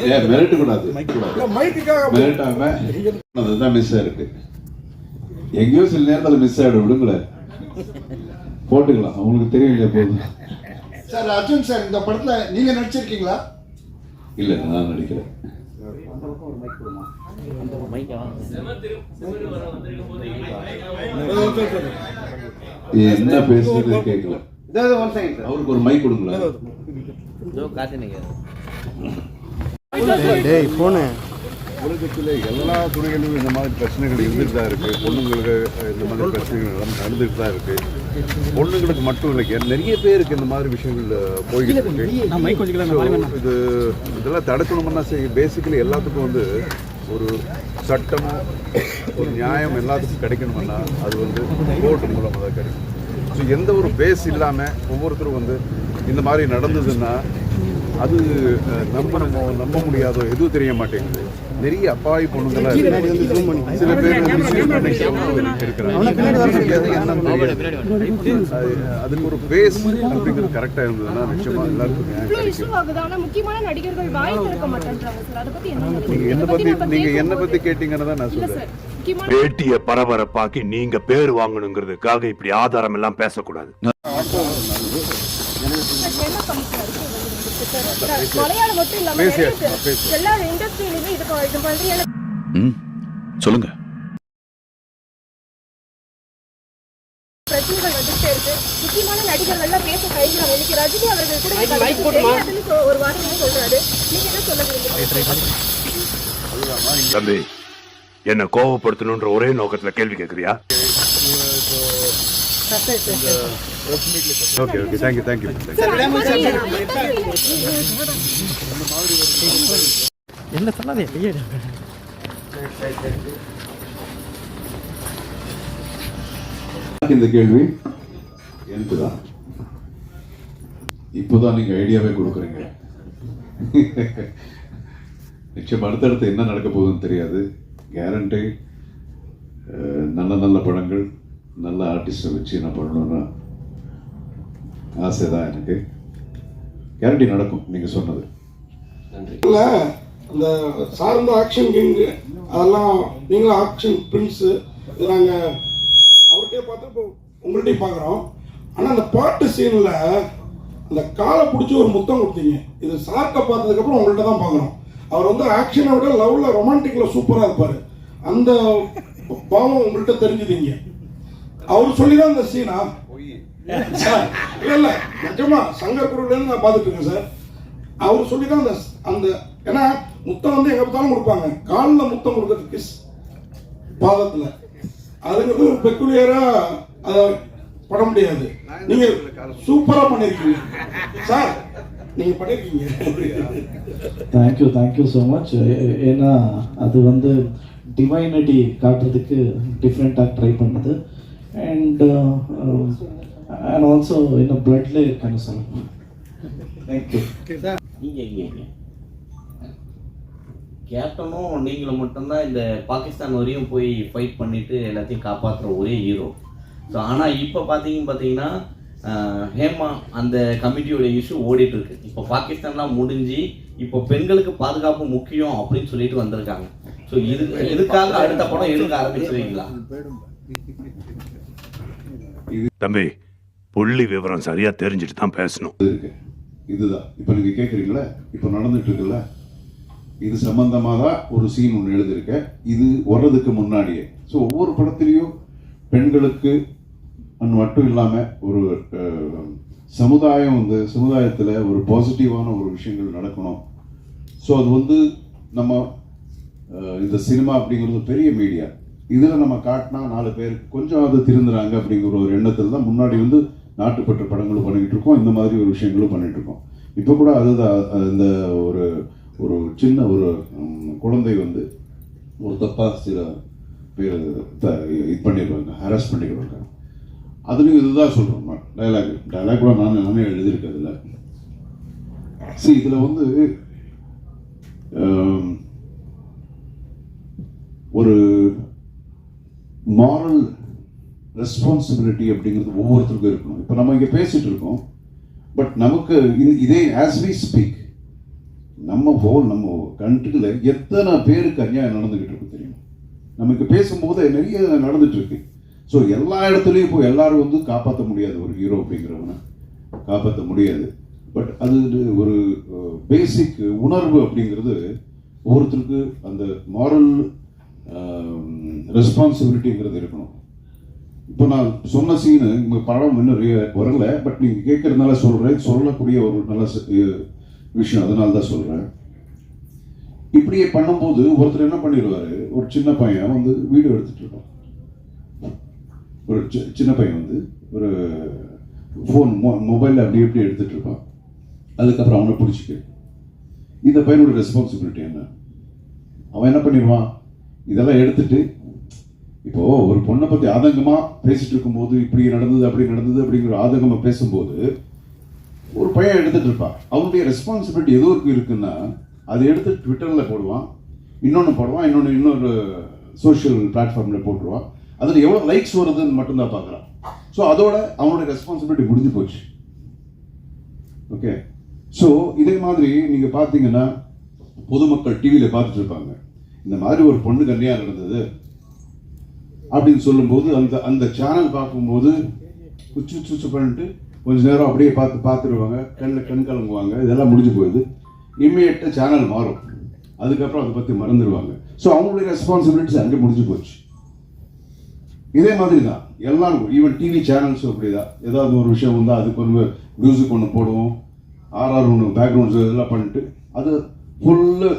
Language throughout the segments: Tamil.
ஏன் மிரட்ட கூடாது? மிரட்டாம அதுதான் மிஸ் ஆயிருக்கு. எங்கேயோ சில நேரத்தில் மிஸ் ஆயிடும் விடுங்களேன். போட்டுக்கலாம் அவங்களுக்கு தெரியும் இல்லையா போதும். சார் அர்ஜுன் சார் இந்த படத்துல நீங்க நடிச்சிருக்கீங்களா? இல்லை நான் நடிக்கிறேன் என்ன பேசுறது கேட்கல அவருக்கு ஒரு மைக் கொடுங்களேன். டேய் ஃபோனு உலகத்தில் எல்லா துறைகளிலும் இந்த மாதிரி பிரச்சனைகள் இருந்துட்டு தான் இருக்குது பொண்ணுங்களுக்கு இந்த மாதிரி பிரச்சனைகள் எல்லாம் நடந்துட்டு தான் இருக்குது பொண்ணுங்களுக்கு மட்டும் இல்லை நிறைய பேருக்கு இந்த மாதிரி விஷயங்கள் போய்கிட்டு இருக்கு. இது இதெல்லாம் தடுக்கணும்னா சரி பேசிக்கலி எல்லாத்துக்கும் வந்து ஒரு சட்டம் ஒரு நியாயம் எல்லாத்துக்கும் கிடைக்கணும்னா அது வந்து கோர்ட் மூலமாக தான் கிடைக்கும். ஸோ எந்த ஒரு பேஸ் இல்லாமல் ஒவ்வொருத்தரும் வந்து இந்த மாதிரி நடந்ததுன்னா அது நம்பணுமோ நம்ப முடியாதோ எதுவும் தெரிய மாட்டேங்குது. நிறைய அப்பாவி பொண்ணுங்களாம். சில பேர் அதுக்கு ஒரு பேஸ் அப்படிங்கிறது கரெக்டாக இருந்ததுன்னா நிச்சயமா எல்லாருக்கும் என்ன பத்தி நீங்க என்ன பத்தி கேட்டீங்கன்னு தான் நான் சொல்றேன். பேட்டிய பரபரப்பாக்கி நீங்க பேர் வாங்கணுங்கிறதுக்காக இப்படி ஆதாரம் எல்லாம் பேசக்கூடாது. சார்? மலையாளம் மட்டும் இல்லாம. எல்லா இண்டஸ்ட்ரியிலுமே இது இது மாதிரியான சொல்லுங்க. பிரச்சனைகள் வந்துட்டே இருக்கு. முக்கியமான நடிகர்கள் எல்லாம் பேச கைகிறாங்க இன்னைக்கு ரஜினி அவர்கள் கூட ஒரு வார்த்தை சொல்றாரு. நீங்க என்ன சொல்ல விரும்புறீங்க? தம்பி என்ன கோவப்படுத்தணுன்ற ஒரே நோக்கத்துல கேள்வி கேக்குறியா? ஓகே ஓகே தேங்க்யூ தேங்க்யூ என்ன சொல்லாதே எனக்கு இந்த கேள்வி எனக்கு தான் இப்போதான் நீங்க ஐடியாவே கொடுக்குறீங்க. நிச்சயம் அடுத்தடுத்து என்ன நடக்க போகுதுன்னு தெரியாது. கேரண்டி நல்ல நல்ல படங்கள் நல்ல ஆர்டிஸ்டை வச்சு நான் பண்ணணும்னா ஆசை தான் எனக்கு. கேரண்டி நடக்கும் நீங்க சொன்னது. இல்ல அந்த சார்ந்த ஆக்ஷன் கிங் அதெல்லாம் நீங்களும் ஆக்ஷன் பிரின்ஸ் இது நாங்க அவர்கிட்டயே பார்த்து இப்போ உங்கள்கிட்டயும் பார்க்குறோம். ஆனா அந்த பாட்டு சீன்ல அந்த காலை பிடிச்சி ஒரு முத்தம் கொடுத்தீங்க. இது சார்ட்ட பார்த்ததுக்கப்புறம் உங்கள்கிட்ட தான் பார்க்குறோம். அவர் வந்து ஆக்ஷனை விட லவ்ல ரொமான்டிக்ல சூப்பரா இருப்பாரு. அந்த பாவம் உங்கள்கிட்ட தெரிஞ்சுதீங்க அவர் சொல்லி தான் அந்த சீனா இல்ல இல்ல. நிஜமா சங்கர் குருல நான் பார்த்துட்டு இருக்கேன் சார். அவர் சொல்லி தான் அந்த அந்த ஏன்னா முத்தம் வந்து எங்க பார்த்தாலும் கொடுப்பாங்க. காலில் முத்தம் கொடுக்கறது கிஸ் பாதத்துல. அதுங்கிறது ஒரு பெக்குலியரா அதை பட முடியாது. நீங்க சூப்பரா பண்ணிருக்கீங்க. சார் நீங்க பண்ணிருக்கீங்க. தேங்க்யூ தேங்க்யூ ஸோ மச் ஏன்னா அது வந்து டிவைனிட்டி காட்டுறதுக்கு டிஃப்ரெண்ட்டாக ட்ரை பண்ணுது. அண்ட் அண்ட் ஆல்சோ இன்னும் பிளட்ல இருக்குன்னு சொல்லணும் தேங்க்யூ நீங்க இங்க இங்க. கேப்டனும் நீங்களும் மட்டும்தான் இந்த பாகிஸ்தான் வரையும் போய் ஃபைட் பண்ணிட்டு எல்லாத்தையும் காப்பாற்றுற ஒரே ஹீரோ ஸோ ஆனால் இப்போ பார்த்தீங்க பார்த்தீங்கன்னா ஆஹ், ஹேமா அந்த கமிட்டியோட இஷ்யூ ஓடிட்டு இருக்கு இப்போ பாகிஸ்தான்லாம் முடிஞ்சு இப்போ பெண்களுக்கு பாதுகாப்பு முக்கியம் அப்படின்னு சொல்லிட்டு வந்திருக்காங்க. ஸோ இது இதுக்காக அடுத்த படம் எடுக்க ஆரம்பிச்சிருவீங்களா? தம்பி புள்ளி விவரம் சரியா தெரிஞ்சுட்டு தான் பேசணும். இதுதான். இப்போ நீங்க கேட்குறீங்களா இப்போ நடந்துட்டு இருக்குல்ல? இது சம்பந்தமாக தான் ஒரு சீன் ஒன்று எழுதியிருக்கேன். இது வர்றதுக்கு முன்னாடியே. ஸோ ஒவ்வொரு படத்துலேயும் பெண்களுக்கு மட்டும் இல்லாமல் ஒரு சமுதாயம் வந்து சமுதாயத்தில் ஒரு பாசிட்டிவான ஒரு விஷயங்கள் நடக்கணும். ஸோ அது வந்து நம்ம இந்த சினிமா அப்படிங்கிறது பெரிய மீடியா இதில் நம்ம காட்டினா நாலு பேர் கொஞ்சம் அது திருந்துறாங்க அப்படிங்கிற ஒரு எண்ணத்தில் தான் முன்னாடி வந்து நாட்டுப்பற்று படங்களும் பண்ணிக்கிட்டு இருக்கோம் இந்த மாதிரி ஒரு விஷயங்களும் பண்ணிட்டு இருக்கோம் இப்போ கூட அதுதான் இந்த ஒரு ஒரு சின்ன ஒரு குழந்தை வந்து ஒரு தப்பா சில பேர் த- இது பண்ணிடுவாங்க ஹராஸ் பண்ணிடுவாங்க. அதுலேயும் இதுதான் சொல்கிறோம் டைலாக் டைலாக் கூட நான் நானே எழுதியிருக்கேன் அதில். சரி இதில் வந்து ஒரு மாரல் ரெஸ்பான்சிபிலிட்டி அப்படிங்கிறது ஒவ்வொருத்தருக்கும் இருக்கணும். இப்போ நம்ம இங்கே பேசிட்டு இருக்கோம். பட் நமக்கு இது- இதே ஆஸ் வி ஸ்பீக் நம்ம ஹோல் நம்ம கண்ட்ரியில் எத்தனை பேருக்கு அநியாயம் நடந்துக்கிட்டு இருக்கு தெரியும்? நமக்கு பேசும்போது நிறைய நடந்துட்டு இருக்கு. ஸோ எல்லா இடத்துலையும் இப்போ எல்லாரும் வந்து காப்பாற்ற முடியாது. ஒரு ஹீரோ அப்படிங்கிறவனை காப்பாற்ற முடியாது. பட் அது ஒரு பேசிக் உணர்வு அப்படிங்கிறது ஒவ்வொருத்தருக்கு அந்த மாரல் ரெஸ்பான்சிபிலிட்டிங்கிறது இருக்கணும். இப்போ நான் சொன்ன சீனு உங்கள் படம் இன்னும் வரல பட் நீங்கள் கேட்கறதுனால சொல்கிறேன் சொல்லக்கூடிய ஒரு நல்ல விஷயம். அதனால தான் சொல்கிறேன் இப்படியே பண்ணும்போது ஒருத்தர் என்ன பண்ணிடுவார்? ஒரு சின்ன பையன் வந்து வீடியோ எடுத்துட்டு இருக்கான் ஒரு சி- சின்ன பையன் வந்து ஒரு ஃபோன் மொபைலில் அப்படி இப்படி எடுத்துகிட்டு இருப்பான். அதுக்கப்புறம் அவனை பிடிச்சிக்க. இந்த பையனோட ரெஸ்பான்சிபிலிட்டி என்ன? அவன் என்ன பண்ணிடுவான்? இதெல்லாம் எடுத்துட்டு இப்போ ஒரு பொண்ணை பத்தி ஆதங்கமா பேசிட்டு இருக்கும்போது இப்படி நடந்தது அப்படி நடந்தது அப்படிங்கிற ஆதங்கமா பேசும்போது ஒரு பையன் எடுத்துட்டு இருப்பான் அவனுடைய ரெஸ்பான்சிபிலிட்டி ஏதோ இருக்கு இருக்குன்னா அதை எடுத்து ட்விட்டர்ல போடுவான் இன்னொன்று போடுவான் இன்னொன்று இன்னொரு சோஷியல் பிளாட்ஃபார்ம்ல போட்டுருவான். அதில் எவ்வளோ லைக்ஸ் வருதுன்னு மட்டும்தான் பார்க்குறான். ஸோ அதோட அவனுடைய ரெஸ்பான்சிபிலிட்டி முடிஞ்சு போச்சு. ஓகே ஸோ இதே மாதிரி நீங்க பார்த்தீங்கன்னா பொதுமக்கள் டிவியில் பார்த்துட்டு இருப்பாங்க. இந்த மாதிரி ஒரு பொண்ணு கன்னியா நடந்தது. அப்படின்னு சொல்லும்போது அந்த அந்த சேனல் பார்க்கும்போது குச்சு சுச்சு பண்ணிட்டு கொஞ்ச நேரம் அப்படியே பார்த்து பார்த்துருவாங்க. கண்ணில் கண் கலங்குவாங்க. இதெல்லாம் முடிஞ்சு போயிடுது. இம்மிடியட்டாக சேனல் மாறும். அதுக்கப்புறம் அதை பற்றி மறந்துடுவாங்க. ஸோ அவங்களுடைய ரெஸ்பான்சிபிலிட்டிஸ் அங்கே முடிஞ்சு போச்சு. இதே மாதிரி தான் எல்லாருக்கும் ஈவன் டிவி சேனல்ஸும் அப்படி தான் ஏதாவது ஒரு விஷயம் வந்தால் அதுக்கு ஒரு மியூசிக் ஒன்று போடுவோம். ஆர்ஆர் ஒன்று பேக்ரவுண்ட்ஸ் இதெல்லாம் பண்ணிட்டு அது ஃபுல்லு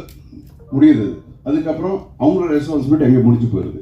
முடியுது. அதுக்கப்புறம் அவங்களோட ரெஸ்பான்சிபிலிட்டி அங்கே முடிஞ்சு போயிடுது.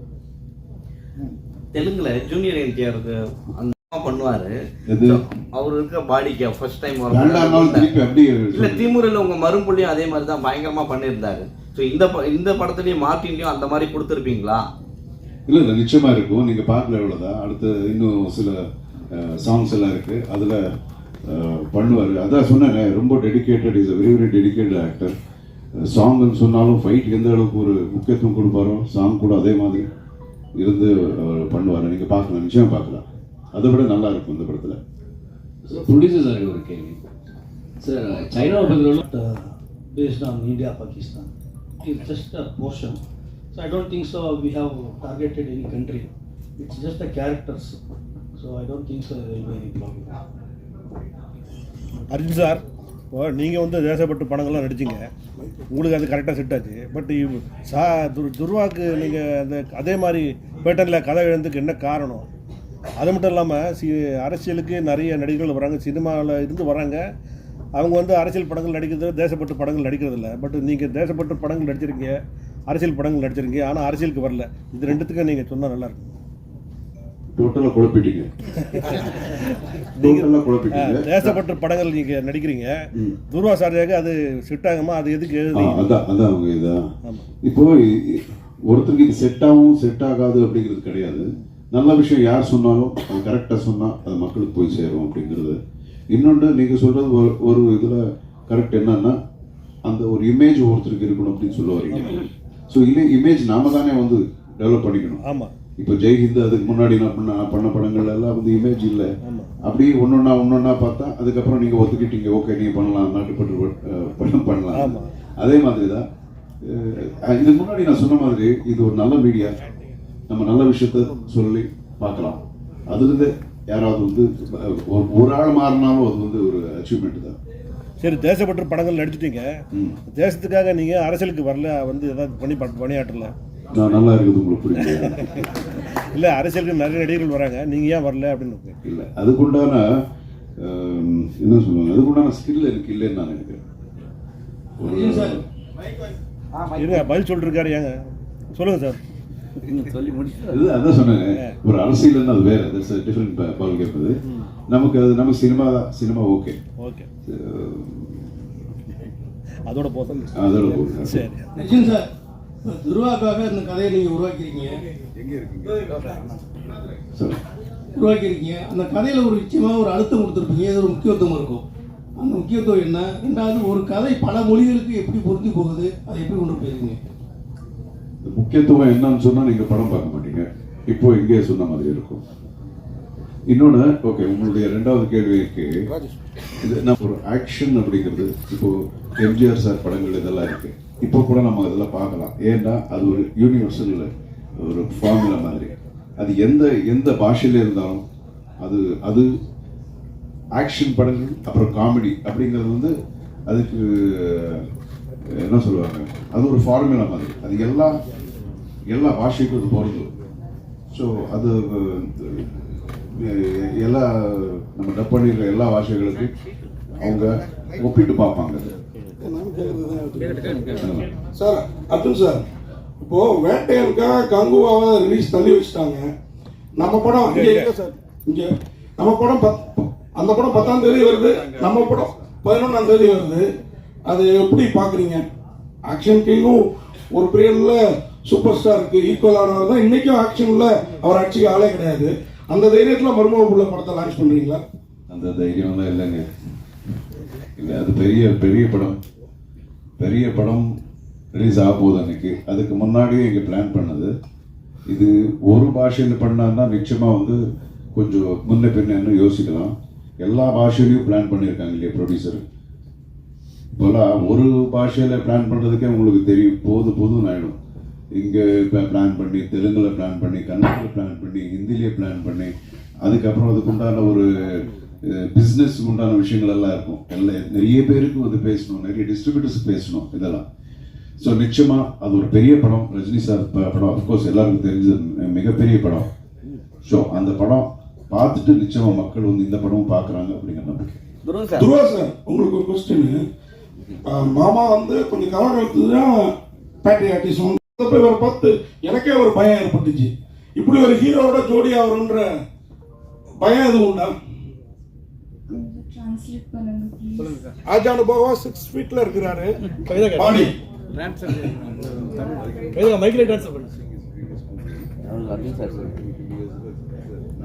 தெலுங்குல ஜூனியர் என்டிஆருக்கு அந்த பண்ணுவாரு. அவர் இருக்க பாடிக்கு ஃபர்ஸ்ட் டைம் இல்ல திமுறில் உங்க மறுபடியும் அதே மாதிரி தான் பயங்கரமா பண்ணியிருந்தாரு. ஸோ இந்த இந்த படத்துலயும் மார்ட்டின்லயும் அந்த மாதிரி கொடுத்துருப்பீங்களா? இல்ல இல்ல நிச்சயமா இருக்கும் நீங்க பார்க்கல எவ்வளவுதான் அடுத்து இன்னும் சில சாங்ஸ் எல்லாம் இருக்கு. அதுல பண்ணுவாரு. அதான் சொன்னேன் ரொம்ப dedicated is very very dedicated actor சாங்னு சொன்னாலும் ஃபைட் எந்த அளவுக்கு ஒரு முக்கியத்துவம் கொடுப்பாரோ சாங் கூட அதே மாதிரி. இருந்து அவர் பண்ணுவாரு நீங்க பார்க்கலாம் நிச்சயம் பார்க்கலாம் அதை விட நல்லா இருக்கும் இந்த படத்துல ப்ரொடியூசர் சார் ஒரு கேள்வி சார் சைனாவை பற்றி uh. It's just a portion. So I don't think so. We have targeted any country. It's just the characters. So I don't think so there will be any problem. Arjun sir இப்போ நீங்கள் வந்து தேசப்பட்டு படங்கள்லாம் நடிச்சிங்க. உங்களுக்கு அது கரெக்டாக செட் ஆச்சு. பட் சா துர் துர்வாக்கு நீங்கள் அந்த அதே மாதிரி பேட்டனில் கதை எழுந்துக்கு என்ன காரணம்? அது மட்டும் இல்லாமல் சி அரசியலுக்கு நிறைய நடிகர்கள் வராங்க சினிமாவில் இருந்து வராங்க. அவங்க வந்து அரசியல் படங்கள் நடிக்கிறது தேசப்பட்டு படங்கள் நடிக்கிறது இல்லை. பட் நீங்கள் தேசப்பட்டு படங்கள் நடிச்சிருக்கீங்க அரசியல் படங்கள் நடிச்சிருக்கீங்க ஆனால் அரசியலுக்கு வரல. இது ரெண்டுத்துக்கும் நீங்கள் சொன்னால் நல்லாயிருக்கும் டோட்டலா குழப்பிட்டீங்க. டோட்டலா குழப்பிட்டீங்க. தேசப்பட்டு படங்கள் நீங்கள் நடிக்கிறீங்க. ம். துர்வா சார்ஜாக அது செட் ஆகுமா? அது எதுக்கு எழுதி? அதான் அதான் அவங்க இதான். இப்போ ஒருத்தருக்கு இது செட் ஆகும் செட் ஆகாது அப்படிங்கிறது கிடையாது. நல்ல விஷயம் யார் சொன்னாலும் அது கரெக்டாக சொன்னால் அது மக்களுக்கு போய் சேரும் அப்படிங்கிறது. இன்னொன்று நீங்கள் சொல்கிறது ஒரு ஒரு இதில் கரெக்ட் என்னன்னா அந்த ஒரு இமேஜ் ஒருத்தருக்கு இருக்கணும் அப்படின்னு சொல்ல வரீங்க. ஸோ இல்லை இமேஜ் நாம தானே வந்து டெவலப் பண்ணிக்கணும். ஆமாம் இப்போ ஜெய்ஹிந்த் அதுக்கு முன்னாடி நான் பண்ண பண்ண படங்கள் எல்லாம் வந்து இமேஜ் இல்லை. அப்படியே ஒன்னொன்னா ஒன்னொன்னா பார்த்தா அதுக்கப்புறம் நீங்க ஒத்துக்கிட்டீங்க. ஓகே நீங்க பண்ணலாம். நாட்டுப்பற்று ப- படம் பண்ணலாம். அதே மாதிரி தான் இதுக்கு முன்னாடி நான் சொன்ன மாதிரி இது ஒரு நல்ல மீடியா நம்ம நல்ல விஷயத்த சொல்லி பார்க்கலாம். அதுலேருந்து யாராவது வந்து ஒரு ஒரு ஆள் மாறினாலும் அது வந்து ஒரு அச்சீவ்மெண்ட் தான். சரி தேசப்பற்று படங்கள் நடிச்சிட்டீங்க. தேசத்துக்காக நீங்கள் அரசியலுக்கு வரல வந்து ஏதாவது பண்ணி ப- பணியாற்றல? நான் நல்லா இருக்குது உங்களுக்கு புரியுது? இல்லை அரசியலுக்கு நிறைய நடிகர்கள் வராங்க. நீங்கள் ஏன் வரல அப்படின்னு இல்லை அதுக்குண்டான என்ன சொல்லுவாங்க? அதுக்குண்டான ஸ்கில் எனக்கு இல்லைன்னு நான் நினைக்கிறேன். ஒரு- இருங்க பதில் சொல்லிட்டு இருக்காரு ஏங்க. சொல்லுங்கள் சார். அதான் சொன்னேன். ஒரு அரசியல்னா அது வேற. டிஃப்ரெண்ட் பால் கேட்பது நமக்கு அது நமக்கு சினிமா தான். சினிமா ஓகே ஓகே அதோட போதும். அதோட போகுது. சரி. சார். துருவாக்காக இந்த கதையை நீங்கள் உருவாக்கியிருக்கீங்க. சரி. உருவாக்கியிருக்கீங்க. அந்த கதையில் ஒரு நிச்சயமாக ஒரு அழுத்தம் கொடுத்துருப்பீங்க. இது ஒரு முக்கியத்துவம் இருக்கும். அந்த முக்கியத்துவம் என்ன? ரெண்டாவது ஒரு கதை பல மொழிகளுக்கு எப்படி பொருந்தி போகுது? அதை எப்படி கொண்டு போயிருக்கீங்க இந்த முக்கியத்துவம் என்னன்னு சொன்னா நீங்க படம் பார்க்க மாட்டீங்க. இப்போ இங்கே சொன்ன மாதிரி இருக்கும். இன்னொன்னு ஓகே உங்களுடைய ரெண்டாவது கேள்விக்கு இது நம்ம ஒரு ஆக்ஷன் அப்படிங்கிறது இப்போ எம்ஜிஆர் சார் படங்கள் இதெல்லாம் இருக்கு. இப்போ கூட நம்ம இதில் பார்க்கலாம். ஏன்னா அது ஒரு யூனிவர்சல் ஒரு ஃபார்முலா மாதிரி. அது எந்த எந்த பாஷையில் இருந்தாலும் அது அது ஆக்ஷன் படங்கள் அப்புறம் காமெடி அப்படிங்கிறது வந்து அதுக்கு என்ன சொல்லுவாங்க? அது ஒரு ஃபார்முலா மாதிரி. அது எல்லா எல்லா பாஷைக்கும் அது போகிறது ஸோ அது எல்லா நம்ம டப் எல்லா பாஷைகளுக்கும் அவங்க ஒப்பிட்டு பார்ப்பாங்க. அது சார் அர்ஜுன் சார் இப்போ வேட்டையனுக்காக கங்குவாவை ரிலீஸ் தள்ளி வச்சுட்டாங்க. நம்ம படம் இங்க எங்க சார்? இங்க. நம்ம படம் பத்- அந்த படம் பத்தாம் தேதி வருது. நம்ம படம் பதினொன்றாம் தேதி வருது. அது எப்படி பாக்குறீங்க? ஆக்ஷன் கிங்கும் ஒரு பீரியட்ல சூப்பர் ஸ்டாருக்கு ஈக்குவலானவர் தான் இன்னைக்கும் ஆக்ஷன்ல அவர் அடிச்சுக்க ஆளே கிடையாது. அந்த தைரியத்துல மருமக புள்ள படத்தை லான்ச் பண்றீங்களா? அந்த தைரியம்லாம் இல்லைங்க. இல்லை அது பெரிய பெரிய படம். பெரிய படம் ரிலீஸ் ஆக போகுது அன்னைக்கு. அதுக்கு முன்னாடியே இங்கே பிளான் பண்ணது. இது ஒரு பாஷையில் பண்ணான்னா நிச்சயமாக வந்து கொஞ்சம் முன்ன பின்னன்னு யோசிக்கலாம். எல்லா பாஷையிலையும் பிளான் பண்ணியிருக்காங்க இல்லையா ப்ரொடியூசர் இப்போல்லாம் ஒரு பாஷையில் பிளான் பண்ணுறதுக்கே உங்களுக்கு தெரியும். போது போதும் ஆகிடும் இங்கே இப்போ பிளான் பண்ணி தெலுங்கில் பிளான் பண்ணி கன்னடத்தில் பிளான் பண்ணி ஹிந்திலேயே பிளான் பண்ணி அதுக்கப்புறம் அதுக்கு உண்டான ஒரு பிஸ்னஸ் உண்டான விஷயங்கள் எல்லாம் இருக்கும். எல்லாம் நிறைய பேருக்கு வந்து பேசணும் நிறைய டிஸ்ட்ரிபியூட்டர்ஸ் பேசணும் இதெல்லாம். ஸோ நிச்சயமாக அது ஒரு பெரிய படம். ரஜினி சார் படம் அஃப்கோர்ஸ் எல்லாருக்கும் தெரிஞ்சது மிகப்பெரிய படம். ஸோ அந்த படம் பார்த்துட்டு நிச்சயமாக மக்கள் வந்து இந்த படமும் பார்க்குறாங்க அப்படிங்கிற நம்பிக்கை. துருவா சார். உங்களுக்கு ஒரு கொஸ்டின் மாமா வந்து கொஞ்சம் காலகாலத்து தான் பேட்ரியாட்டிசம் போய் ஒரு பார்த்து எனக்கே ஒரு பயம் ஏற்பட்டுச்சு. இப்படி ஒரு ஹீரோவோட ஜோடியா வரும்ன்ற பயம் எதுவும் உண்டா? டிரான்ஸ்லேட் பண்ணுங்க ப்ளீஸ் ஆஜானுபாவா சிக்ஸ் ஃபீட்ல இருக்கிறாரு கவிதா கேட்டேன். பாடி கவிதா மைக்கில் ட்ரான்ஸ்ஃபர் பண்ணு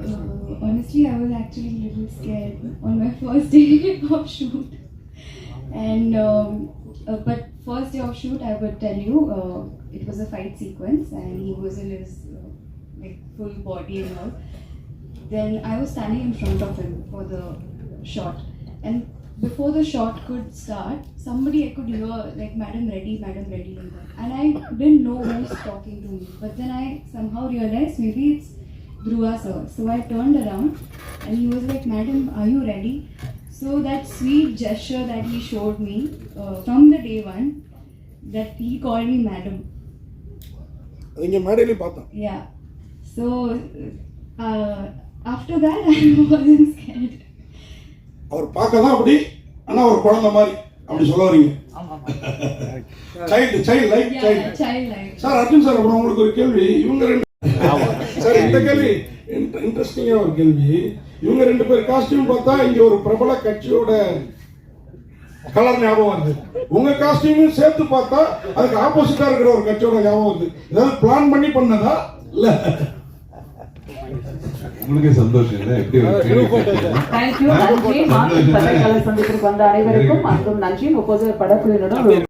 Uh, honestly, I was actually a little scared on my first day of shoot. And um, uh, but first day of shoot, I would tell you, uh, it was a fight sequence, and he was in his uh, like full body and all. Then I was standing in front of him for the shot, and before the shot could start, somebody I could hear like "Madam ready, Madam ready," like that. and I didn't know who was talking to me. But then I somehow realized maybe it's Dhruva sir. So I turned around, and he was like, "Madam, are you ready?" So that sweet gesture that he showed me uh, from the day one, that he called me Madam. அது இங்க மேடையிலையும் பார்த்தோம் Yeah. So uh, after that, I wasn't scared. அவர் பார்க்க தான் அப்படி ஆனா ஒரு குழந்தை மாதிரி அப்படி சொல்ல வரீங்க child child like child. Sir Arjun sir அப்புறம் உங்களுக்கு ஒரு கேள்வி. இவங்க ரெண்டு சார் இந்த கேள்வி இன்ட்ரெஸ்டிங்கா ஒரு கேள்வி. இவங்க ரெண்டு பேர் காஸ்டியூம் பார்த்தா இங்க ஒரு பிரபல கட்சியோட கலர் ஞாபகம் வருது. உங்க காஸ்டியூமும் சேர்த்து பார்த்தா அதுக்கு ஆப்போசிட்டா இருக்கிற ஒரு கட்சியோட ஞாபகம் வருது. ஏதாவது பிளான் பண்ணி பண்ணதா? இல்ல. உங்களுக்கே சந்தோஷம் இல்லை? எப்படி? தேங்க்யூ நன்றி மார்க்கெட் பத்திரிகையாளர் சந்திப்பிற்கு வந்த அனைவருக்கும் அன்பும் நன்றி முப்பது படக்குழுவினரும்